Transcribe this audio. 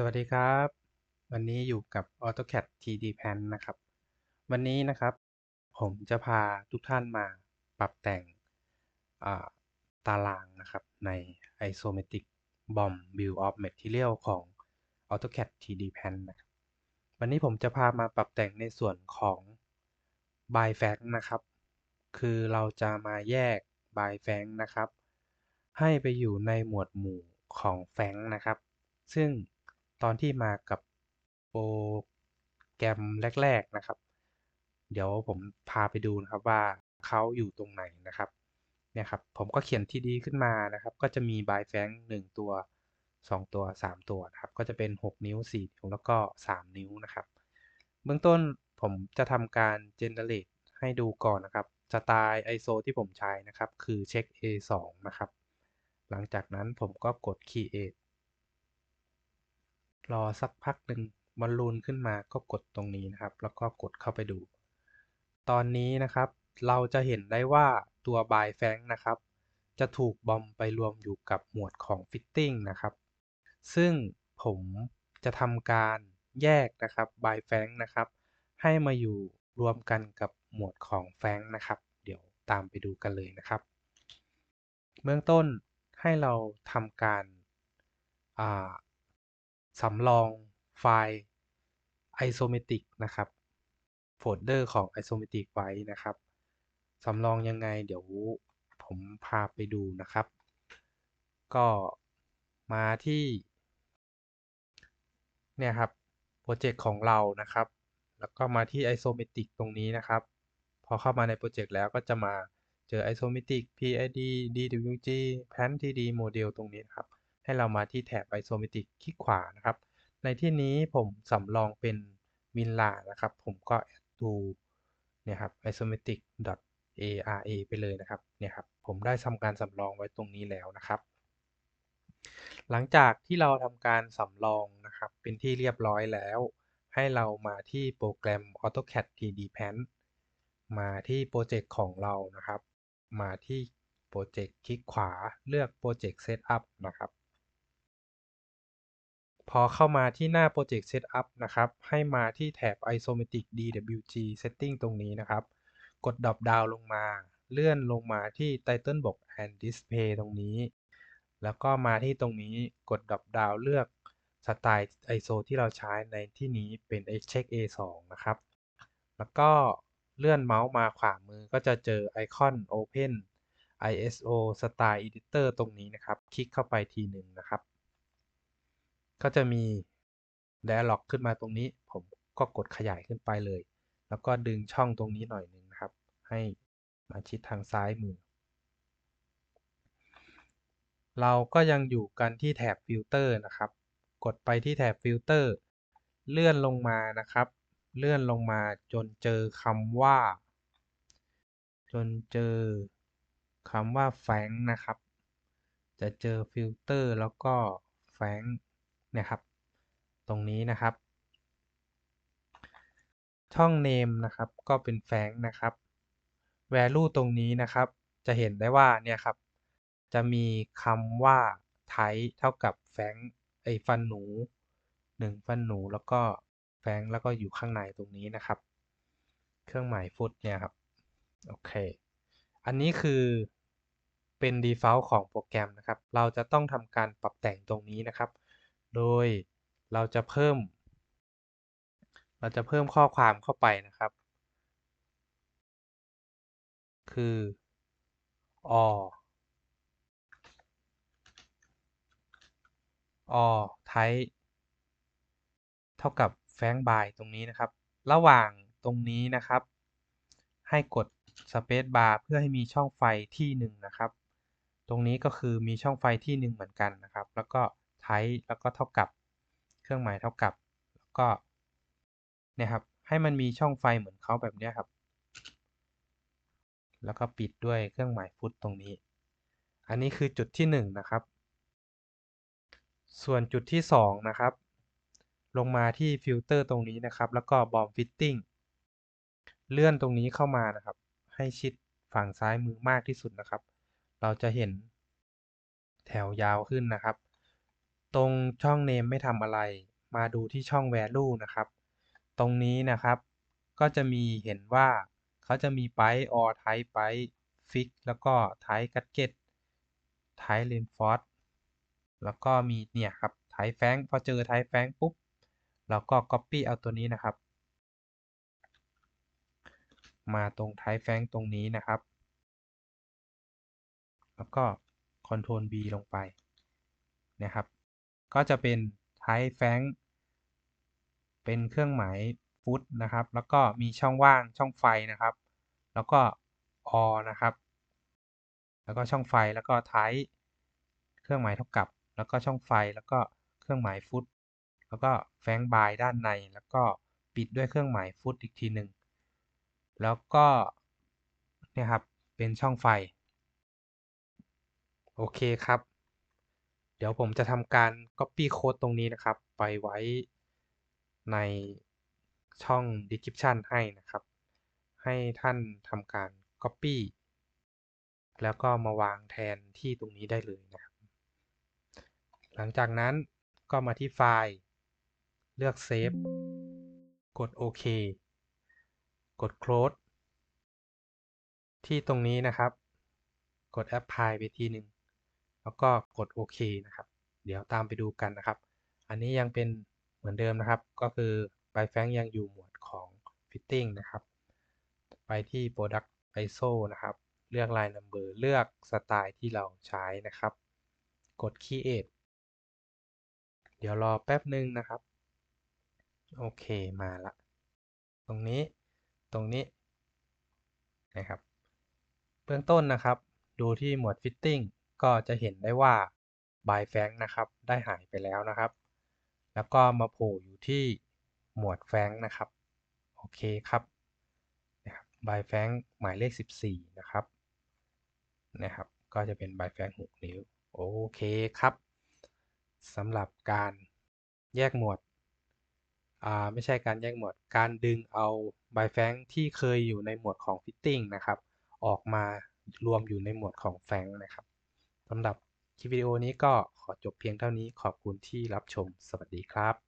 สวัสดีครับ วันนี้อยู่กับ AutoCAD 3D Plan นะครับ วันนี้นะครับ ผมจะพาทุกท่านมาปรับแต่งตารางนะครับ ใน Isometric Bomb View of Material ของ AutoCAD 3D Plan นะครับวันนี้ผมจะพามาปรับแต่งในส่วนของ by f a c นะครับ คือเราจะมาแยก by f a c นะครับ ให้ไปอยู่ในหมวดหมู่ของ f a c นะครับ ซึ่ง ตอนที่มากับโปรแกรมแรก ๆนะครับ เดี๋ยวผมพาไปดูนะครับว่าเขาอยู่ตรงไหนนะครับเนี่ยครับผมก็เขียนที่ดีขึ้นมานะครับ ก็จะมีบายแฟงหนึ่งตัว 2 ตัว 3 ตัวนะครับ ก็จะเป็น 6 นิ้ว 4 นิ้ว แล้วก็ 3 นิ้วนะครับ เบื้องต้นผมจะทำการ generate ให้ดูก่อนนะครับสไตล์ ISO ที่ผมใช้นะครับ คือเช็ค A2 นะครับ หลังจากนั้นผมก็กด create รอสักพักหนึ่งบอลลูนขึ้นมาก็กดตรงนี้นะครับ แล้วก็กดเข้าไปดู ตอนนี้นะครับ เราจะเห็นได้ว่าตัวบายแฟงนะครับ จะถูกบอมไปรวมอยู่กับหมวดของฟิตติ้งนะครับ ซึ่งผมจะทำการแยกนะครับบายแฟงนะครับ ให้มาอยู่รวมกันกับหมวดของแฟงนะครับ เดี๋ยวตามไปดูกันเลยนะครับ เบื้องต้นให้เราทำการ สำรองไฟล์ isometric นะครับโฟลเดอร์ของ isometric ไว้นะครับสำรองยังไงเดี๋ยวผมพาไปดูนะครับ ก็มาที่ เนี่ยครับโปรเจกต์ของเรานะครับ แล้วก็มาที่ isometric ตรงนี้นะครับ พอเข้ามาในโปรเจกต์แล้วก็จะมาเจอ isometric PID DWG Plan 3D Model ตรงนี้นครับ ให้เรามาที่แถบ isometric คลิกขวานะครับ ในที่นี้ผมสำรองเป็นมินลานะครับ ผมก็ add to เนี่ยครับ isometric ara ไปเลยนะครับ เนี่ยครับ ผมได้ทำการสำรองไว้ตรงนี้แล้วนะครับ หลังจากที่เราทำการสำรองนะครับ เป็นที่เรียบร้อยแล้ว ให้เรามาที่โปรแกรม AutoCAD 3D Plan มาที่โปรเจกต์ของเรานะครับ มาที่โปรเจกต์คลิกขวาเลือกโปรเจกต์ Setup นะครับ พอเข้ามาที่หน้า Project Setup นะครับ ให้มาที่แถบ Isometric DWG Setting ตรงนี้นะครับ กดดรอปดาวลงมา เลื่อนลงมาที่ Title Box and Display ตรงนี้ แล้วก็มาที่ตรงนี้กดดรอปดาวเลือกสไตล์ ISO ที่เราใช้ในที่นี้เป็น Check A2 นะครับ แล้วก็เลื่อนเมาส์มาขวามือก็จะเจอไอคอน Open ISO Style Editor ตรงนี้นะครับ คลิกเข้าไปทีหนึ่งนะครับ ก็จะมี dialog ขึ้นมาตรงนี้ ผมก็กดขยายขึ้นไปเลย แล้วก็ดึงช่องตรงนี้หน่อยหนึ่งนะครับ ให้มาชิดทางซ้ายมือ เราก็ยังอยู่กันที่แถบฟิลเตอร์นะครับ กดไปที่แถบฟิลเตอร์เลื่อนลงมานะครับ เลื่อนลงมาจนเจอคำว่า จนเจอคำว่าแฟงนะครับ จะเจอฟิลเตอร์แล้วก็แฟง นี่ยครับ ตรงนี้นะครับ ช่อง name นะครับก็เป็นแฟงนะครับ value ตรงนี้นะครับ จะเห็นได้ว่าเนี่ยครับ จะมีคำว่า type เท่ากับแฟงไอฟันหนู 1 ฟันหนูแล้วก็แฟงแล้วก็อยู่ข้างในตรงนี้นะครับ เครื่องหมายฟุตเนี่ยครับโอเค อันนี้คือเป็น default ของโปรแกรมนะครับ เราจะต้องทำการปรับแต่งตรงนี้นะครับ โดยเราจะเพิ่ม เราจะเพิ่มข้อความเข้าไปนะครับ คือ or or type เท่ากับแฟงบายตรงนี้นะครับ ระหว่างตรงนี้นะครับ ให้กด Space Bar เพื่อให้มีช่องไฟที่หนึ่งนะครับ ตรงนี้ก็คือมีช่องไฟที่หนึ่งเหมือนกันนะครับ แล้วก็ ไทแล้วก็เท่ากับ เครื่องหมายเท่ากับ แล้วก็เนี่ยครับ ให้มันมีช่องไฟเหมือนเขาแบบนี้ครับ แล้วก็ปิดด้วยเครื่องหมายฟุตตรงนี้ อันนี้คือจุดที่1นนะครับ ส่วนจุดที่ 2 นะครับ ลงมาที่ฟิลเตอร์ตรงนี้นะครับ แล้วก็บอมฟิตติ้งเลื่อนตรงนี้เข้ามานะครับ ให้ชิดฝั่งซ้ายมือมากที่สุดนะครับ เราจะเห็นแถวยาวขึ้นนะครับ ตรงช่องเนมไม่ทำอะไร มาดูที่ช่อง value นะครับ ตรงนี้นะครับ ก็จะมีเห็นว่าเขาจะมี byte or type byte fix แล้วก็ type gadget type reinforce แล้วก็มีเนี่ยครับ type frank พอเจอ type frank ปุ๊บเราก็ copy เอาตัวนี้นะครับ มาตรง type frank ตรงนี้นะครับ แล้วก็ control V ลงไปนะครับ ก็จะเป็น type frank เป็นเครื่องหมายฟุตนะครับ แล้วก็มีช่องว่างช่องไฟนะครับ แล้วก็ or นะครับ แล้วก็ช่องไฟแล้วก็ type เครื่องหมายเท่ากับ แล้วก็ช่องไฟแล้วก็เครื่องหมายฟุตแล้วก็แฟงบายด้านในแล้วก็ปิดด้วยเครื่องหมายฟุตอีกทีหนึ่งแล้วก็เนี่ยครับเป็นช่องไฟ โอเคครับ เดี๋ยวผมจะทำการ Copy Code ตรงนี้นะครับ ไปไว้ในช่อง Description ให้นะครับ ให้ท่านทำการ Copy แล้วก็มาวางแทนที่ตรงนี้ได้เลยนะครับ หลังจากนั้นก็มาที่ไฟล์ เลือก Save กดโอเคกด Close ที่ตรงนี้นะครับ กด Apply ไปทีหนึ่ง แล้วก็กดโอเคนะครับ เดี๋ยวตามไปดูกันนะครับ อันนี้ยังเป็นเหมือนเดิมนะครับ ก็คือใบแฟงยังอยู่หมวดของ Fitting นะครับ ไปที่ Product ISO นะครับ เลือก Line Number เลือกสไตล์ที่เราใช้นะครับ กด Create เดี๋ยวรอแป๊บหนึ่งนะครับ โอเคมาละ ตรงนี้ตรงนี้นะครับ เบื้องต้นนะครับ ดูที่หมวด Fitting ก็จะเห็นได้ว่า by f a n k นะครับได้หายไปแล้วนะครับ แล้วก็มาโผล่อยู่ที่หมวด f a n k นะครับ โอเคครับนะครับ by f a n k หมายเลข 14 นะครับนะครับ ก็จะเป็น by f a n k 6นิ้ว โอเคครับสำหรับการแยกหมวดอ่าไม่ใช่การแยกหมวด การดึงเอา by f a n k ที่เคยอยู่ในหมวดของ Fitting นะครับ ออกมารวมอยู่ในหมวดของ f a n k นะครับ สำหรับคลิปวิดีโอนี้ก็ขอจบเพียงเท่านี้ขอบคุณที่รับชมสวัสดีครับ